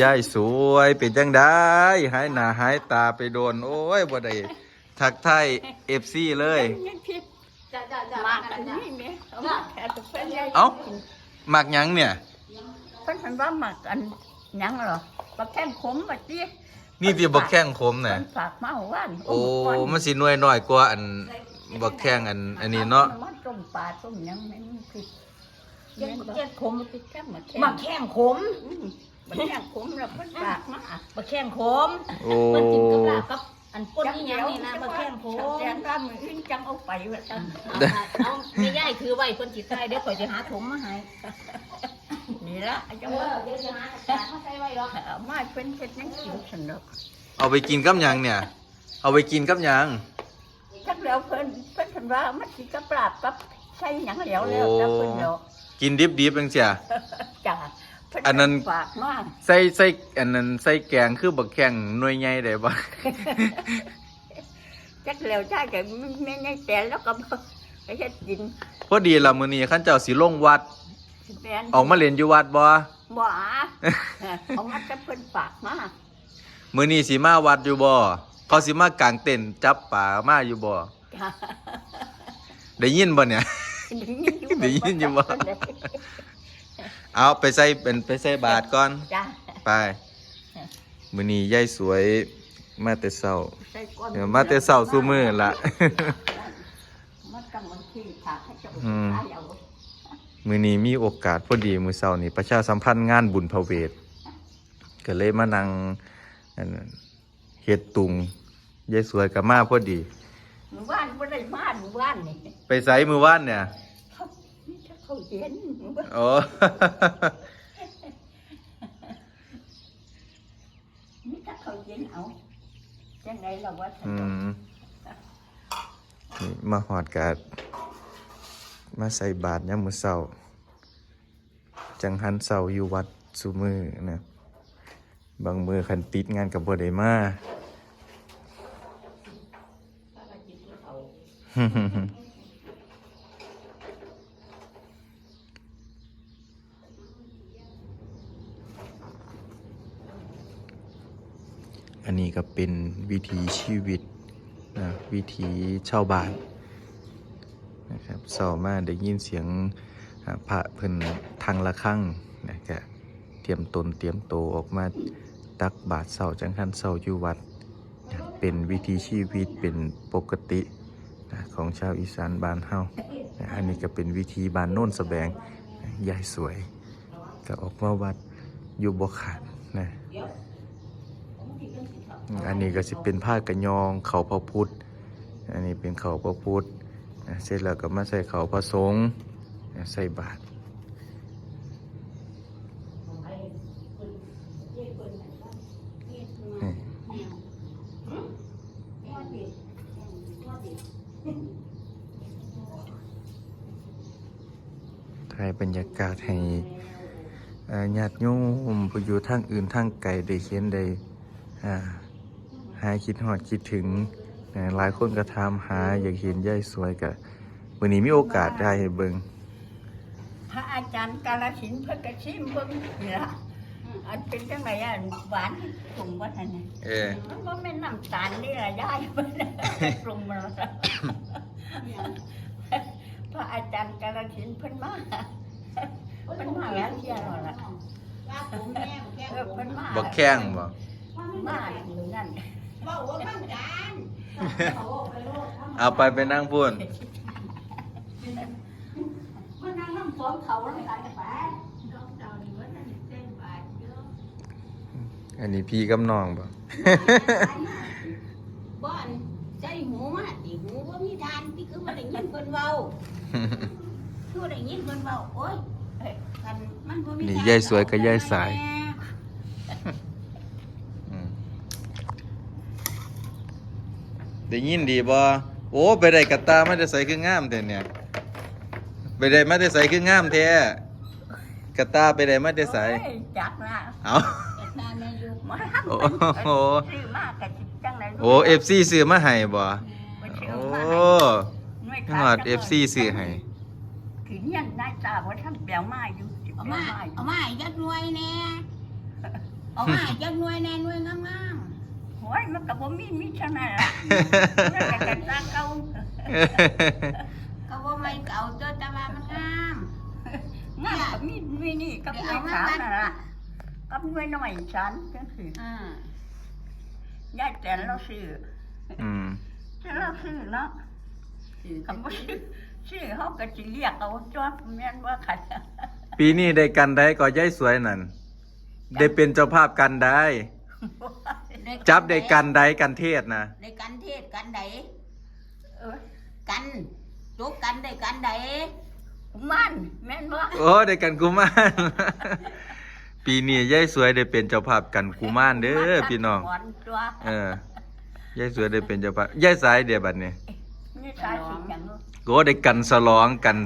ยายสวยเป็นจังได้หายหน้าหายตาไปโดน โอ้ยบ่ได้ทักทาย FC เลยยังคิดจ้าจ้าจ้ามากันนี่เนี่ยเอามาแค่ตัวเพื่อนยายเอ้ามักหยังเนี่ย เพื่อนมันว่ามากันหยังเหรอปลาแข้งขมมาจี้นี่ที่บักแข้งคมน่ะมันฝากมาเอาว่านโอ้มันสิหน่วยน้อยกว่าอันบักแข้งอัน อันนี้เนาะมันต้มปลาต้มหยังไม่มีผิดเย็นเย็นขมมันติดแค่มาแข้งมาแข้งขมอื มมันแข้งขมแล้วเพิ่นฝากมามาแข้งขมโอ้มันกินกับลาบกับอันป้นนี่ยังนี่นะมาแข้งขมแกงรามืออื่นจังเอาไปว่าจังเอาไม่ย่ายถือไว้คนจิตใจเดี๋ยวข่อยจะหาถุงมาให้นี่ละไอ้จังเอว่าอเดี๋ยวจะหาตะกร้ารมาใส่ไว้หรอกเอามาเป็นเพ็ดยังกินสนุกเอาไปกินกับหยังเนี่ย เอาไปกินกับหยัง จักแล้วเพิ่นเพิ่นเพิ่นว่ามันสิกับปลาบกับใส่หยังแล้วแล้วแต่เพิ่นเนาะกินดิบๆจังซี่จ้าเพิ่ อันนั้น ฝากมาใส่ใส่อันนั้นใส่แกงคือบักแข้งหน่วยใหญ่ได้บ่ จักแล้วจ้าก็ไม่ไม่แต่แล้วก็บ่ไปเฮ็ดกินพอดีละมื้อนี้คันเจ้าสิลงวัด แม่นออกมาเล่นอยู่วัดบ่ บ่อาเอามาจะเพิ่นฝากมามื้อนี้สิมาวัดอยู่บ่เขาสิมากางเต็นท์จับป่ามาอยู่บ่จ้าได้ยินบ่เนี่ย ได้ยินอยู่บ่ เอาไปใส่เป็นไปใส่บาทก่อน จ้าไปมื้อนี้ยายสวยมาแต่เช้าใส่ก้อนเดี๋ยวมาแต่เช้าซุมื้อละมากำลังที่ฝากให้เจ้าอืม ขายเอามื้อนี้มีโอกาสพอดีมื้อเช้านี้ประชาสัมพันธ์งานบุญพระเวทก็เลยมานั่งอันนั้นเฮ็ดตุงยายสวยก็มาพอดี หมู่บ้านบ่ได้มาหมู่บ้านนี่ไปไสมื้อวานเนี่ย เขานี่ถ้าเขาเย็นหมู่บ้านโอ้นี่ถ้าเขาเย็นเอาจังไดล่ะว่าอืมนี่มาหอดกาดมาใส่บาตรยามมื้อเช้า จังหันเช้าอยู่วัดซุมือนะ บางมือคันติดงานกับบ่ได้มา อันนี้ก็เป็นวิถีชีวิตนะวิถีชาวบ้านนะครับเสามาได้ยินเสียงพระเพิ่นทางละข้างนะก็เตรียมตนเตรียมโตวออกมาตักบาทเสาจังคันเสาอยู่วัดนะเป็นวิถีชีวิตเป็นปกตินะของชาวอีสานบ้านเฮานะอันนี้ก็เป็นวิธีบ้านโน่นสแบงนะยายสวยก็ออกมาวัดอยู่บ่ขาดนะ อันนี้ก็สิเป็นผ้ากระยองเขาพระพุทธ อันนี้เป็นเขาพระพุทธเสร็จแล้วก็มาใส่เขาพระสงฆ์ใส่บาตรถ่ายบรรยากาศให้ญาติโยมผู้อยู่ทางอื่นทางไกลได้เห็นได้อ่า หายคิดหอดคิดถึงนะหลายคนก็ถามหาอยากเห็นยายสวยกะวันนี้มีโอกาสได้ให้เบิงพระอาจารย์กาลสินธุ์เพิ่นก็ชิมเบิ่งนี่ล่ะอันเป็นจังไดอะหวานถุงว่าท่านน่ะเออมันบ่แม่นน้ำตาลนี่ล่ะยายเพิ่นปรุงมาแล้วพระอาจารย์กาลสินธุ์เพิ่นมาเพิ่นมาแล้วเที่ยแล้วล่ะเออเพิ่นมาบอกแข้งบ่มา อยู่นั่นเอาไปไปนั่งพูนมันนั่งน้ำฟ้องเขาแล้วกันไปน้องดาวนี่ว่านั่นเส้นบาทเยอะอันนี้พี่กับน้องบ่ บ้านใจหูมาติหูว่ามีทานที่คือมาได้ยินเพิ่นเว้าคือได้ยินเพิ่นเว้าโอ้ยเอ้ยคันมันบ่มีนี่ทนยายสวยกับยายสายแม่ อืม ได้ยินดีบ่โอ้ไปได้กระตามาได้ใส่คืองามแท้เนี่ยไปได้มาได้ใส่คืองามแท้กระตาไปได้มาได้ใส่โอ้ยจักนะเอาแต่ตาแม่อยู่มาโอ้โหซื้อมากกับจังไหนโอ้เอฟซีซื้อมาให้บ่ไปซื้โอ้มาให้ขนาดเอฟซีซื้อให้ขีเนียนนายตาว่าท่านแปลวมาอยู่สิเอาแปลมาวมาอยู่เอามาให้ยัดหน่วยแน่เอามาจักหน่วยแน่หน่วยงาม โอ้ยมันก็บ่มีมีเท่านั้นล่ะมันก็จะตาเก่าๆก็ว่าไม่เก่าตัวแต่ว่ามันงามงามก็มีมีนี่กับหน่วยขาวนั่นล่ะกับหน่วยน้อยฉันจังซี่อ่ายายแต่เราซื้ออืมแต่เราซื้อเนาะถือคำว่าซื้อซื้อเขาก็สิเรียกเอาจ้าแม่นว่าขัดปีนี้ได้กันได้ก็ย้ายสวยนั่นได้เป็นเจ้าภาพกันได้ จับได้กันได้กันเทศนะได้กันเทศกันใดเออกันจุกกันได้กันใดมันแม่นว่าโอ้ได้กันกุมารปีนี้ย้ายสวยได้เป็นเจ้าภาพกันกุมารเด้อพี่น้องตัวเออยายสวยได้เป็นเจ้าภาพยายสายเดี๋ยวบัดนี้นี่ชายสิอย่างนู้นโก็ได้กันสลองกัน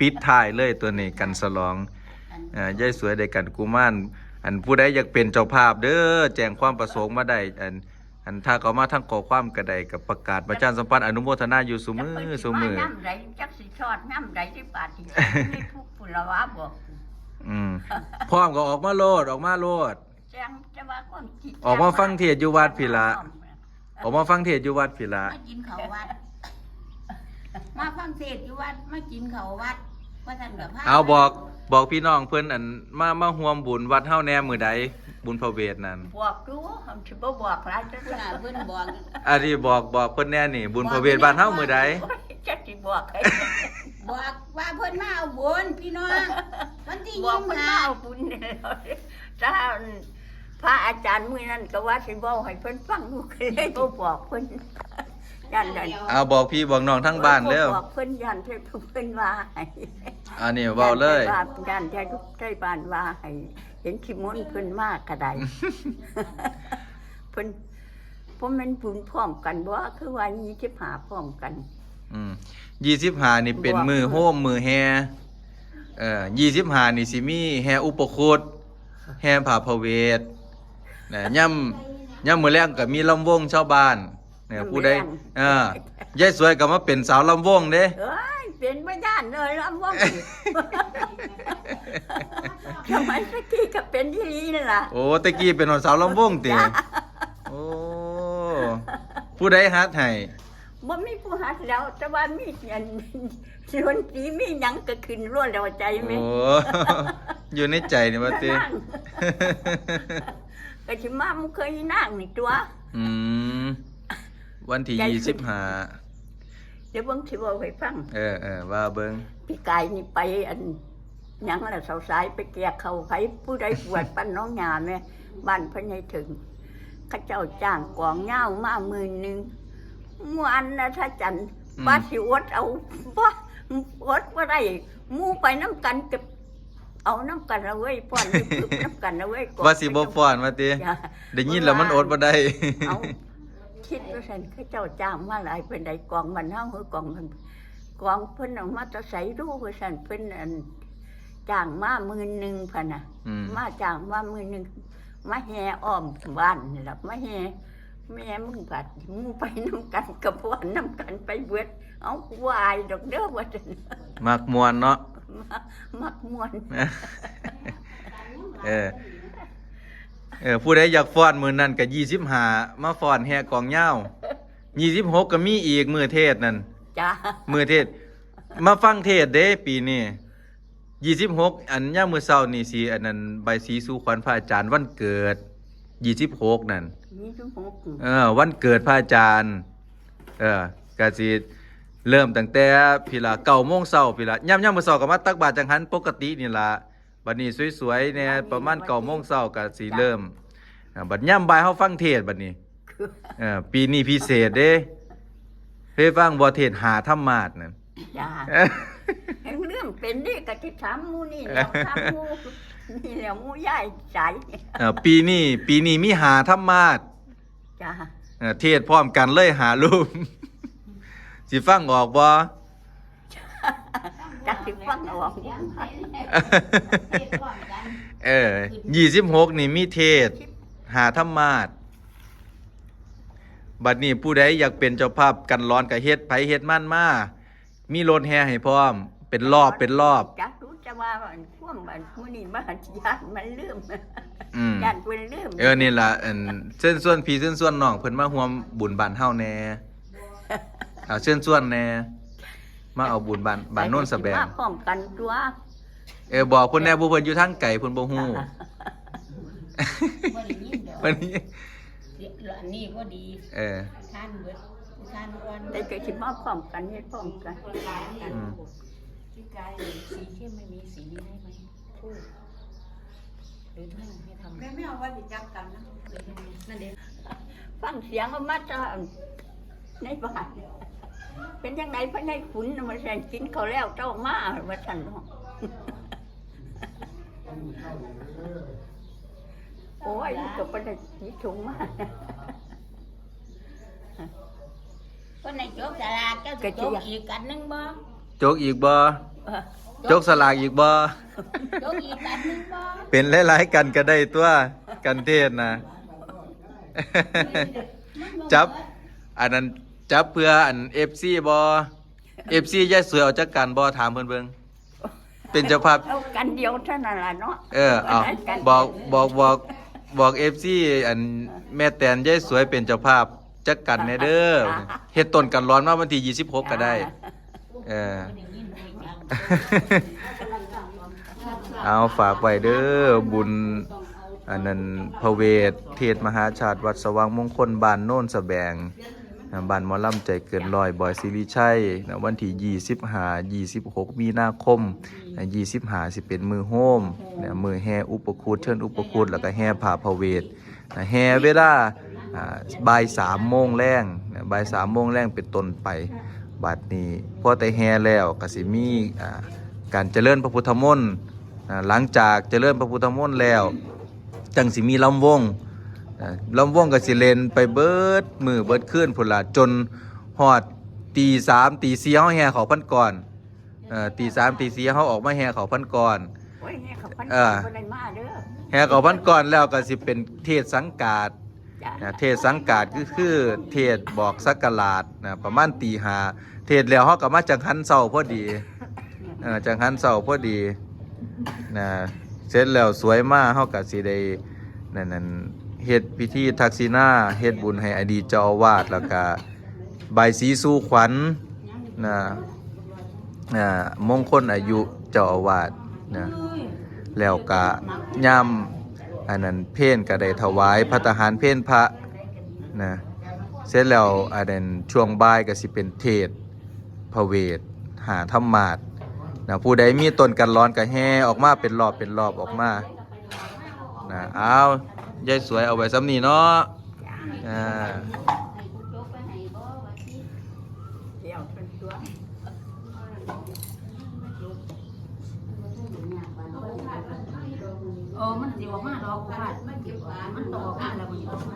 ปิดท้ายเลยตัวนี้กันสลองอันอ่ายายสวยได้กันกุมาร อันผู้ใดอยากเป็นเจ้าภาพเด้อแจ้งความประสงค์มาได้อันอันถ้าเขามาทั้งขอความกระไดกับประกาศประชาสัมพันธ์อนุโมทนาอยู่ซุมือซุมือน้ำไหลจักสิทอดน้ำไหลที่ปาที่นี่ทุกปุระวะบอกอืมพร้อมก็ออกมาโลดออกมาโลดแจ้งจะว่าคนคิดออกมาฟังเทศน์อยู่วัดพิละออกมาฟังเทศน์อยู่วัดพิละมากินเขาววัด มาฟังเทศน์อยู่วัดมากินเขาววัด ว่าท่านกับพาเอาบอกบอกพี่น้องเพิ่นอันมามาร่วมบุญวัดเฮาแหน่มือใดบุญพระเวทนั่นบอกดูผมจะบ่บอกหลายจะเพิ่นน่ะเพิ่นบอกอันนี้บอกบอกเพิ่นแน่นี่ บุญพระเวทบ้านเฮามือใดจะสิบอกให้บอกว่าเพิ่นมาเอาบุญพี่น้องวันที่บอยี่กสิเพิ่นบมาห้าเอาบุญเนี่ยถ้าพระอาจารย์มื้อนั้นก็ว่าสิบอกให้เพิ่นฟังลูกเลยบ่บอกเพิ่น ยันยันเอาบอกพี่บอกน้องทั้งบ้านเด้อบอกเพิ่นยันเพิ่นเพิ่นว่าให้อันนี้เว้าเลยยันใจทุกใจบ้านว่าให้เห็นขี้มนต์เพิ่นมากกระไดเพิ่นผมมันบุญพร้อมกันบ่คือว่ายี่สิบหาพร้อมกัน อืม25นี่เป็นมือโฮมมือแฮเอ่อ25นี่สิมีแฮอุปคุตแฮผาพระเวทนะย่ำย่ำมื้อแรงก็มีลำวงชาวบ้าน เนี่ยผู้ใดเออยายสวยก็มาเป็นสาวลำวงเด้เอ้ยเป็นบ่ย่านเลยลำวงสมัยตะกี้ก็เป็นที่ลีนั่นล่ะโอ้ตะกี้เป็นสาวลำวงติโอ้ผู้ใดฮัดให้บ่มีผู้หัดแล้ว แต่ว่ามีอันส่วนสีมีหยังก็ขึ้นรวดแล้วใจไหมโอ้อยู่ในใจนี่ว่าตินั่งก็สิมามันเคยนั่งนี่ตัวอืม วันที่ใจยี่ขึ้สิบนห้าเดี๋ยวเบิ่งสิเว้าให้ฟัง เออเออว่าเบิ้งพี่กายนี่ไปอันหยังละเสาสายไปแก่เขาไผผู้ใดปวดปั้นน้องหยาแม่บ้านเพิ่นให้ถึงเข้าเจ้าจ้างกองเหย้ามาหมื่นหนึงม่วนนะถ้าจันว่าสิอดเอาบ่อดบ่ได้หมู่ไปน้ำกันกับเอาน้ำกันเอาไว้ยป้อนอยู่พึบน้ำกันเอาไว้ยก่อนว่าสิบ่ฟ้อนว่าติจ้ะได้ยินแล้วมันอดบ่ได้เอา คิดว่าซั่นเข้าเจ้าจ้างมาหลายเป็นใดกองมันเฮาคือกองมันกองเพิ่นเอามาแตะใส่รู้ว่าซั่นเพิ่นอันจ้างมาหมื่นหนึงพันน่ะอืมมาจ้างมามือหนึ่งมาแห่อ้อมบ้านนี่แหละมาแห่แม่มึงกัดมึงไปน้ำกันกับพวนน้ำกันไปเบิดเอาวายดอกเด้อว่าจันมักมวนเนาะมามักมวนเออ เออผู้ใดอยากฟ้อนมื้อนั้นก็25มาฟ้อนแห่กองเหย้า26ก็มีอีกมื้อเทศนั่นจ้ามื้อเทศ มาฟังเทศเด้ปีนี้26อันยามมื้อเช้านี่สิอันนั้นใบายสีสู่ขวัญพระอาจารย์วันเกิด26นั่นมีทุกหกเออ วันเกิดพระอาจารย์ เออก็สิเริ่มตั้งแต่พี่ละเก้าโมงเช้าพี่ละย่ำย่ำมื้อเช้าก็มาตักบาตรจังหันปกตินี่ล่ะ บัดนี้สวยๆเนี่ยประมาณเก้าโมงเช้าก็สิเริ่มอ่าบัดย่ำบ่ายเฮาฟังเทศน์บัดนี้เออปีนี้พิเศษเด้เฮ้ยฟังบ่เทศน์หาธรรมาสนั่น จ้าเห็นเรื่องเป็นนี่กะที่ถามหมูนี่แล้วถามหมูนี่แหล้วมูย่ายใจเออปีนี้ปีนี้มีหาธรรมาสจ้า เออเทศน์พร้อมกันเลยหารูป สิฟังออกบ่ จักสิฟังออกเออยี่สิบหกนี่มีเทศ หาธรรมาสบัดนี้ผู้ใดอยากเป็นเจ้าภาพกันร้อนกับเฮ็ดไผเฮ็ดมั่นมา มีรถแห่ให้พร้อม เป็นรอบเป็นรอบ จักรู้จะว่าอันพ่วงมันมื้อนี้มาญาติมันลืมอืม ญาติเพิ่นลืมเออนี่ล่ะอันเชิญส่วนพี่เชิญส่วนน้องเพิ่นมาร่วมบุญบ้านเฮาแน่เอาเชิญส่วนแน่ มาเอาบุญบ้านบ้านโน่นสะแบงมาพร้อมกันตัวเออบอกเพิ่นแน่ผู้เพิ่นอยู่ทางไกลเพิ่นบ่ฮู้บ่ได้ยินดอกวันนี้เดี๋ยวอันนี้ก็ดีเออท่านเบิดท่านก่อนแต่ก็สิมาพร้อมกันเฮ็ดพร้อมกันอืมพี่กายสีเข้มไม่มีสีนี้ให้ไหมพูดหรือท่านให้ทำแม่ไม่เอาว่าดิจักกันนะนั่นเองฟังเสียงเอามาจากในบ้าน เป็นจังได๋เพิ่นให้ขุนน่ะมาแซนกินเขาวแล้วเจ้ามาว่าซั่นเนาะ โอ้ยมันก็บ่ได้สิถุงมาคนในโจกสลากเจ้าสิโจกอีกกันหนึงบ่โจกอีกบ่โจกสลากอีกบ่โจกอีกกันหนึงบ่เป็นหลายๆกันก็ได้ตัวกันเทศนะจับอันนั้น จับเพื่ออัน FC บ่ FC ยายสวยเอาจักกันบ่ถามเพิ่นเบิ่งเป็นเจ้าภาพเอากันเดียวเท่านั้นล่ะเนาะเออเอาบอกบอกบอกบอก FC อันแม่แตนยายสวยเป็นเจ้าภาพจักกันแน่เด้อเฮ็ดต้นกันร้อนมาวันที่26ก็ได้ เออได้ยินด้วยจังเอาฝากไว้เด้อบุญอันนั้นพระเวทเทศมหาชาติวัดสว่างมงคลบ้านโน่นสะแบง นะบ้านมอลล่ำใจเกินร้อยบอยซิริชัยนะวันที่25 26มีนาคมนะ25สิเป็นมือโฮมนะมือแห่อุปคุตเชิญอุปคุตแล้วก็แห่ผ่าพเวทนะแห่เวลาอ่าบ่าย3โมงแรงนะบ่าย3โมงแรงเป็นต้นไปบัดนี้พอแต่แห่แล้วกสิมีการเจริญพระพุทธมนต์หลังจากเจริญพระพุทธมนต์แล้ว จังสิมีลำวง ลำวงก็สิเล่นไปเบิดมือเบิดขึ้นพุ่นละจนฮอดตีสามตีสี่เฮาแห่เขาพันก่อนเอ่อตีสามตีสี่เฮาออกมาแห่เขาพันก่อนโอ้ยเนี่ยเขาพันเออบ่ได้มาเด้อแห่เขาพันก่อนแล้วก็สิเป็นเทศสังกาดจ้ะนะเทศสังกาดก็คือเทศบอกสักกลาดนะประมาณตีหาเทศแล้วเขาก็มาจังหันเศร้าพอดีเออจังหันเศร้าพอดีนะเสร็จแล้วสวยมากเขาก็สิได้นั่นนั่น เฮ็ดพิธีทักษิณาเฮ็ดบุญให้อดีตเจ้าอาวาสแล้วก็ใบายสีสู่ขวัญนะนะมงคลอายุเจ้าอาวาสนะแล้วก็ย่ำอันนั้นเพ่นก็ได้ถวายพัตตาหารเพ่นพระนะเสร็จแล้วอันนั้นช่วงบ่ายก็สิเป็นเทศพระเวทหาธรรมาสนะผู้ใดมีตนกันร้อนก็แห่ออกมาเป็นรอบเป็นรอบออกมานะเอา ยายสวยเอาไว้ซ้ำนี่เนาะอ่าให้กูโจกไปให้บ่ว่าสิเดี๋ยวเป็นตัวเออมันสิออกมาดอกค่ะมันเก็บหวานมันตกออกมาแล้วมันสิออกมาว่างเลย